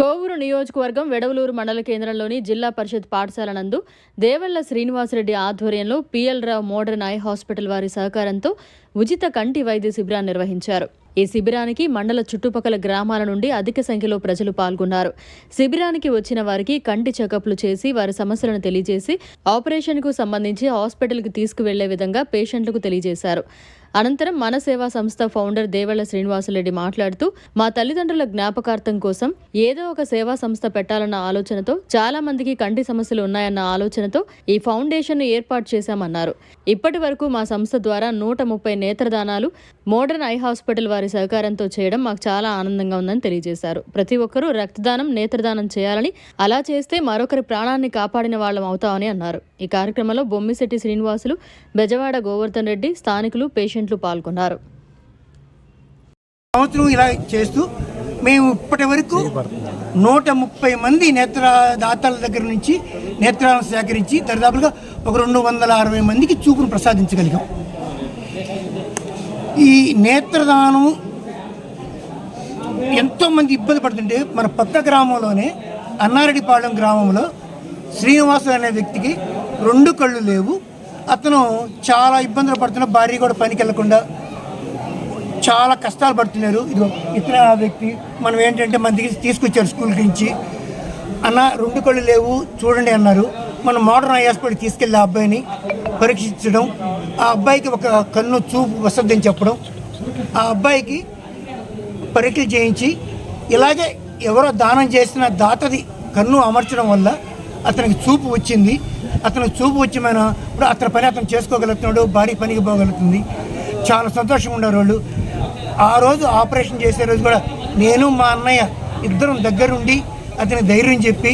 కోవూరు నియోజకవర్గం వెడవలూరు మండల కేంద్రంలోని జిల్లా పరిషత్ పాఠశాల నందు దేవళ్ళ శ్రీనివాసరెడ్డి ఆధ్వర్యంలో PL Rao modern eye hospital వారి సహకారంతో ఉచిత కంటి వైద్య శిబిరాన్ని నిర్వహించారు. ఈ శిబిరానికి మండల చుట్టుపక్కల గ్రామాల నుండి అధిక సంఖ్యలో ప్రజలు పాల్గొన్నారు. శిబిరానికి వచ్చిన వారికి కంటి చెకప్లు చేసి వారి సమస్యలను తెలియజేసి ఆపరేషన్కు సంబంధించి హాస్పిటల్కి తీసుకువెళ్ళే విధంగా పేషెంట్లకు తెలియజేశారు. అనంతరం మన సేవా సంస్థ ఫౌండర్ దేవళ్ళ శ్రీనివాసరెడ్డి మాట్లాడుతూ మా తల్లిదండ్రుల జ్ఞాపకార్థం కోసం ఏదో ఒక సేవా సంస్థ పెట్టాలన్న ఆలోచనతో చాలా మందికి కంటి సమస్యలు ఉన్నాయన్న ఆలోచనతో ఈ ఫౌండేషన్ ఏర్పాటు చేశామన్నారు. ఇప్పటి వరకు మా సంస్థ ద్వారా నూట ముప్పై నేత్రదానాలు మోడర్న్ ఐ హాస్పిటల్ వారి సహకారంతో చేయడం మాకు చాలా ఆనందంగా ఉందని తెలియజేశారు. ప్రతి ఒక్కరూ రక్తదానం నేత్రదానం చేయాలని అలా చేస్తే మరొకరి ప్రాణాన్ని కాపాడిన వాళ్ళం అవుతామని అన్నారు. ఈ కార్యక్రమంలో బొమ్మిశెట్టి శ్రీనివాసులు బెజవాడ గోవర్ధన్ రెడ్డి స్థానికులు పేషెంట్లు పాల్గొన్నారు. సంవత్సరం ఇలా చేస్తూ మేము ఇప్పటి వరకు నూట ముప్పై మంది నేత్ర దాతల దగ్గర నుంచి నేత్రాలను సేకరించి దరిదాపులుగా ఒక రెండు వందల అరవై మందికి చూపును ప్రసాదించగలిగాం. ఈ నేత్రదానం ఎంతోమంది ఇబ్బంది పడుతుంటే మన పక్క గ్రామంలోనే అన్నారెడ్డిపాళెం గ్రామంలో శ్రీనివాసు అనే వ్యక్తికి రెండు కళ్ళు లేవు. అతను చాలా ఇబ్బందులు పడుతున్న భార్య కూడా పనికి వెళ్ళకుండా చాలా కష్టాలు పడుతున్నారు. ఇదిగో ఇతర ఆ వ్యక్తి మనం ఏంటంటే మన దగ్గర తీసుకొచ్చారు స్కూల్ నుంచి. అన్న రెండు కళ్ళు లేవు చూడండి అన్నారు. మనం మోడర్న్ ఐ హాస్పిటల్ తీసుకెళ్ళి ఆ అబ్బాయిని పరీక్షించడం ఆ అబ్బాయికి ఒక కన్ను చూపు వసద్దని చెప్పడం ఆ అబ్బాయికి పరీక్షలు చేయించి ఇలాగే ఎవరో దానం చేసిన దాతది కన్ను అమర్చడం వల్ల అతనికి చూపు వచ్చింది. అతనికి చూపు వచ్చి మన ఇప్పుడు అతని పని అతను చేసుకోగలుగుతున్నాడు భారీ పనికి పోగలుగుతుంది. చాలా సంతోషంగా ఉన్నారు వాళ్ళు. ఆ రోజు ఆపరేషన్ చేసే రోజు కూడా నేను మా అన్నయ్య ఇద్దరం దగ్గరుండి అతని ధైర్యం చెప్పి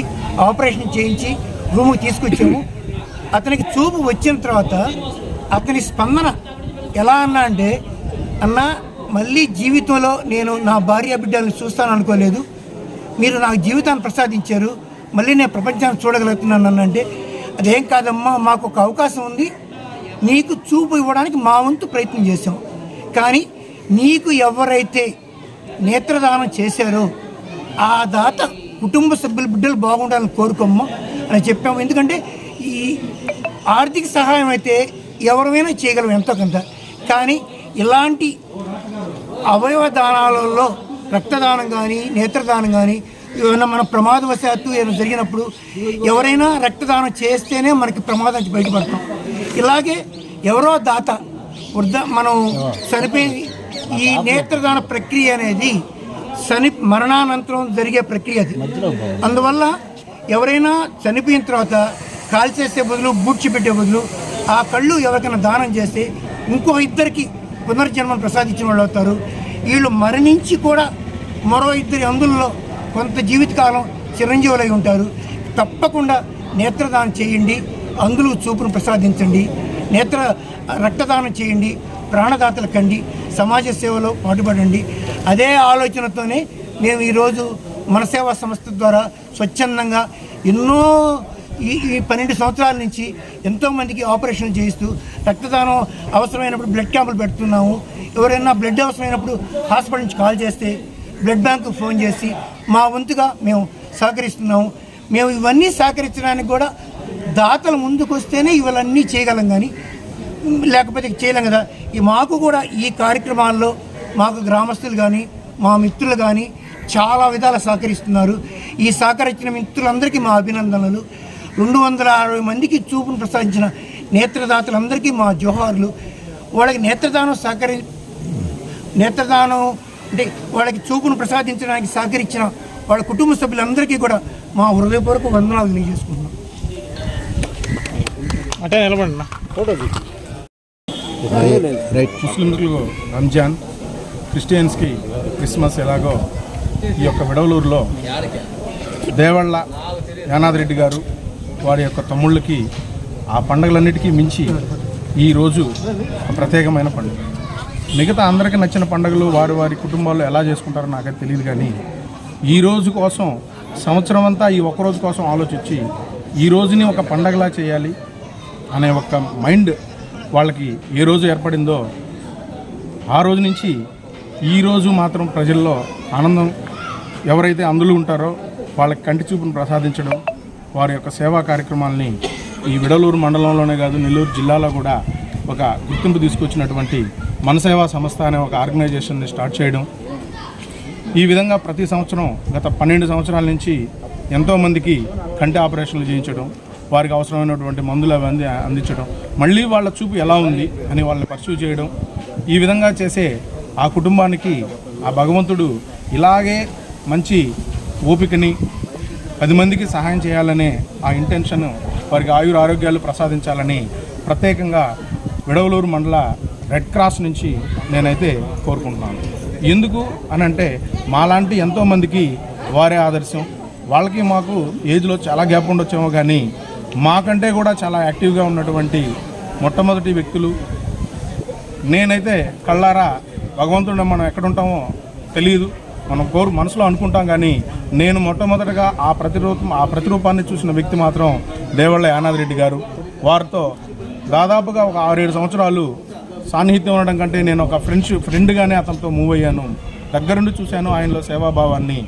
ఆపరేషన్ చేయించి రూమ్కి తీసుకొచ్చాము. అతనికి చూపు వచ్చిన తర్వాత అతని స్పందన ఎలా అన్నా అంటే అన్న మళ్ళీ జీవితంలో నేను నా భార్య బిడ్డలను చూస్తాను అనుకోలేదు మీరు నాకు జీవితాన్ని ప్రసాదించారు. మళ్ళీ నేను ప్రపంచాన్ని చూడగలుగుతున్నాను అంటే అదేం కాదమ్మా మాకు ఒక అవకాశం ఉంది. నీకు చూపు ఇవ్వడానికి మా వంతు ప్రయత్నం చేశాం. కానీ నీకు ఎవరైతే నేత్రదానం చేశారో ఆ దాత కుటుంబ సభ్యుల బిడ్డలు బాగుండాలని కోరుకోమ్మా అని చెప్పాము. ఎందుకంటే ఈ ఆర్థిక సహాయం అయితే ఎవరైనా చేయగలం ఎంతో కొంత. కానీ ఇలాంటి అవయవ దానాలలో రక్తదానం కానీ నేత్రదానం కానీ ఏమైనా మన ప్రమాదవశాత్తు ఏమైనా జరిగినప్పుడు ఎవరైనా రక్తదానం చేస్తేనే మనకి ప్రమాదం నుంచి బయటపడతాం. ఇలాగే ఎవరో దాత వృద్ధ మనం చనిపోయి ఈ నేత్రదాన ప్రక్రియ అనేది చని మరణానంతరం జరిగే ప్రక్రియ అది. అందువల్ల ఎవరైనా చనిపోయిన తర్వాత కాల్చేసే బదులు బూడ్చిపెట్టే బదులు ఆ కళ్ళు ఎవరికైనా దానం చేస్తే ఇంకో ఇద్దరికి పునర్జన్మను ప్రసాదించిన వాళ్ళు అవుతారు. వీళ్ళు మరణించి కూడా మరో ఇద్దరి అందుల్లో కొంత జీవితకాలం చిరంజీవులై ఉంటారు. తప్పకుండా నేత్రదానం చేయండి. అందులో చూపును ప్రసాదించండి. నేత్ర రక్తదానం చేయండి. ప్రాణదాతలు కండి. సమాజ సేవలో పాటుపడండి. అదే ఆలోచనతోనే మేము ఈరోజు మన సేవా సంస్థ ద్వారా స్వచ్ఛందంగా ఎన్నో ఈ ఈ పన్నెండు సంవత్సరాల నుంచి ఎంతోమందికి ఆపరేషన్ చేయిస్తూ రక్తదానం అవసరమైనప్పుడు బ్లడ్ క్యాంపులు పెడుతున్నాము. ఎవరైనా బ్లడ్ అవసరమైనప్పుడు హాస్పిటల్ నుంచి కాల్ చేస్తే బ్లడ్ బ్యాంకు ఫోన్ చేసి మా వంతుగా మేము సహకరిస్తున్నాము. మేము ఇవన్నీ సహకరించడానికి కూడా దాతలు ముందుకు వస్తేనే ఇవన్నీ చేయగలం కానీ లేకపోతే చేయలేం కదా. ఈ మాకు కూడా ఈ కార్యక్రమాల్లో మాకు గ్రామస్తులు కానీ మా మిత్రులు కానీ చాలా విధాలు సహకరిస్తున్నారు. ఈ సహకరించిన మిత్రులందరికీ మా అభినందనలు. రెండు వందల అరవై మందికి చూపును ప్రసాదించిన నేత్రదాతలందరికీ మా జోహార్లు. వాళ్ళకి నేత్రదానం సహకరి నేత్రదానం అంటే వాళ్ళకి చూపును ప్రసాదించడానికి సహకరించిన వాళ్ళ కుటుంబ సభ్యులందరికీ కూడా మా హృదయపూర్వక వందనాలు తెలియజేసుకుంటున్నాం. అంటే నిలబడినా ఫోటో ముస్లింలకు రంజాన్ క్రిస్టియన్స్కి క్రిస్మస్ ఎలాగో ఈ యొక్క విడవలూరులో దేవళ్ళ యానాదిరెడ్డి గారు వారి యొక్క తమ్ముళ్ళకి ఆ పండుగలన్నిటికీ మించి ఈరోజు ప్రత్యేకమైన పండుగ. మిగతా అందరికీ నచ్చిన పండుగలు వారి వారి కుటుంబాల్లో ఎలా చేసుకుంటారో నాకైతే తెలియదు కానీ ఈ రోజు కోసం సంవత్సరం అంతా ఈ ఒక్క రోజు కోసం ఆలోచించి ఈ రోజుని ఒక పండగలా చేయాలి అనే ఒక మైండ్ వాళ్ళకి ఏ రోజు ఏర్పడిందో ఆ రోజు నుంచి ఈ రోజు మాత్రం ప్రజల్లో ఆనందం ఎవరైతే అందులో ఉంటారో వాళ్ళకి కంటి చూపును ప్రసాదించడం వారి యొక్క సేవా కార్యక్రమాలని ఈ విడలూరు మండలంలోనే కాదు నెల్లూరు జిల్లాలో కూడా ఒక గుర్తింపు తీసుకొచ్చినటువంటి మనసేవా సంస్థ అనే ఒక ఆర్గనైజేషన్ని స్టార్ట్ చేయడం. ఈ విధంగా ప్రతి సంవత్సరం గత పన్నెండు సంవత్సరాల నుంచి ఎంతోమందికి కంటి ఆపరేషన్లు చేయించడం వారికి అవసరమైనటువంటి మందులు అవి అంది అందించడం మళ్ళీ వాళ్ళ చూపు ఎలా ఉంది అని వాళ్ళని పర్సూ చేయడం ఈ విధంగా చేసే ఆ కుటుంబానికి ఆ భగవంతుడు ఇలాగే మంచి ఓపికని పది మందికి సహాయం చేయాలనే ఆ ఇంటెన్షన్ వారికి ఆయుర ఆరోగ్యాలు ప్రసాదించాలని ప్రత్యేకంగా విడవలూరు మండల రెడ్ క్రాస్ నుంచి నేనైతే కోరుకుంటున్నాను. ఎందుకు అని అంటే మాలాంటి ఎంతోమందికి వారే ఆదర్శం. వాళ్ళకి మాకు ఏజ్లో చాలా గ్యాప్ ఉండొచ్చేమో కానీ మాకంటే కూడా చాలా యాక్టివ్గా ఉన్నటువంటి మొట్టమొదటి వ్యక్తులు నేనైతే కళ్ళారా భగవంతుడు మనం ఎక్కడుంటామో తెలియదు మనం కోరు మనసులో అనుకుంటాం కానీ నేను మొట్టమొదటగా ఆ ప్రతిరూపం ఆ ప్రతిరూపాన్ని చూసిన వ్యక్తి మాత్రం దేవళ్ళ యానాది రెడ్డి గారు. వారితో దాదాపుగా ఒక ఆరేడు సంవత్సరాలు సాన్నిహిత్యం ఉండడం కంటే నేను ఒక ఫ్రెండ్స్ ఫ్రెండ్గానే అతనితో మూవ్ అయ్యాను. దగ్గరుండి చూశాను ఆయనలో సేవాభావాన్ని.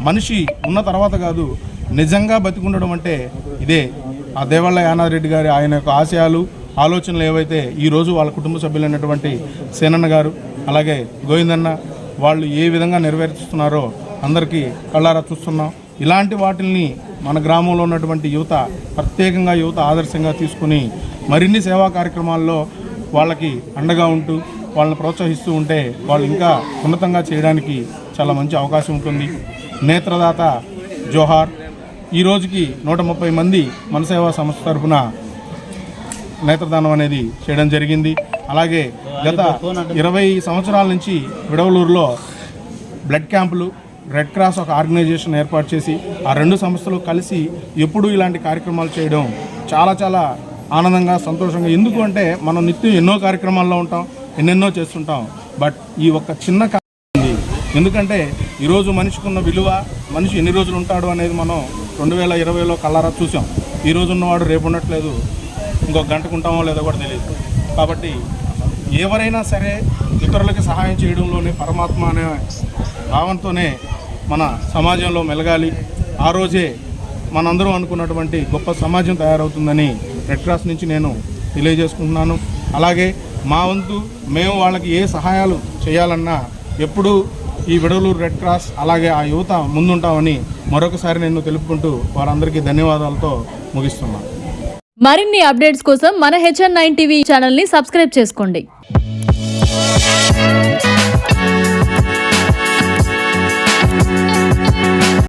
మనిషి ఉన్న తర్వాత కాదు నిజంగా బతికుండడం అంటే ఇదే. ఆ దేవళ్ళ యానారెడ్డి గారి ఆయన యొక్క ఆశయాలు ఆలోచనలు ఏవైతే ఈరోజు వాళ్ళ కుటుంబ సభ్యులైనటువంటి సేనన్న గారు అలాగే గోవిందన్న వాళ్ళు ఏ విధంగా నెరవేరుస్తున్నారో అందరికీ కళ్ళారా చూస్తున్నాం. ఇలాంటి వాటిల్ని మన గ్రామంలో ఉన్నటువంటి యువత ప్రత్యేకంగా యువత ఆదర్శంగా తీసుకుని మరిన్ని సేవా కార్యక్రమాల్లో వాళ్ళకి అండగా ఉంటూ వాళ్ళని ప్రోత్సహిస్తూ ఉంటే వాళ్ళు ఇంకా ఉన్నతంగా చేయడానికి చాలా మంచి అవకాశం ఉంటుంది. నేత్రదాత జోహార్ ఈ రోజుకి నూట ముప్పై మంది మనసేవా సంస్థ తరఫున నేత్రదానం అనేది చేయడం జరిగింది. అలాగే గత ఇరవై సంవత్సరాల నుంచి విడవలూరులో బ్లడ్ క్యాంపులు రెడ్ క్రాస్ ఒక ఆర్గనైజేషన్ ఏర్పాటు చేసి ఆ రెండు సంస్థలు కలిసి ఎప్పుడూ ఇలాంటి కార్యక్రమాలు చేయడం చాలా చాలా ఆనందంగా సంతోషంగా. ఎందుకు అంటే మనం నిత్యం ఎన్నో కార్యక్రమాల్లో ఉంటాం ఎన్నెన్నో చేస్తుంటాం. బట్ ఈ ఒక్క చిన్న కా- ఉంది. ఎందుకంటే ఈరోజు మనిషికి ఉన్న విలువ మనిషి ఎన్ని రోజులు ఉంటాడు అనేది మనం రెండు వేల ఇరవైలో కళ్ళారా చూసాం. ఈ రోజు ఉన్నవాడు రేపు ఉండట్లేదు ఇంకొక గంటకు ఉంటామో లేదో కూడా తెలియదు. కాబట్టి ఎవరైనా సరే ఇతరులకి సహాయం చేయడంలోనే పరమాత్మ అనే భావంతోనే మన సమాజంలో మెలగాలి. ఆ రోజే మనందరం అనుకున్నటువంటి గొప్ప సమాజం తయారవుతుందని రెడ్ క్రాస్ నుంచి నేను తెలియజేసుకుంటున్నాను. అలాగే మా వంతు మేము వాళ్ళకి ఏ సహాయాలు చేయాలన్నా ఎప్పుడూ ఈ విడవలూరు రెడ్ క్రాస్ అలాగే ఆ యువత ముందుంటామని మరొకసారి నేను తెలుపుకుంటూ వారందరికీ ధన్యవాదాలతో ముగిస్తున్నాను మరిన్ని అప్డేట్స్ కోసం మన హెచ్ఎన్ నైన్ టీవీ ఛానల్ని సబ్స్క్రైబ్ చేసుకోండి.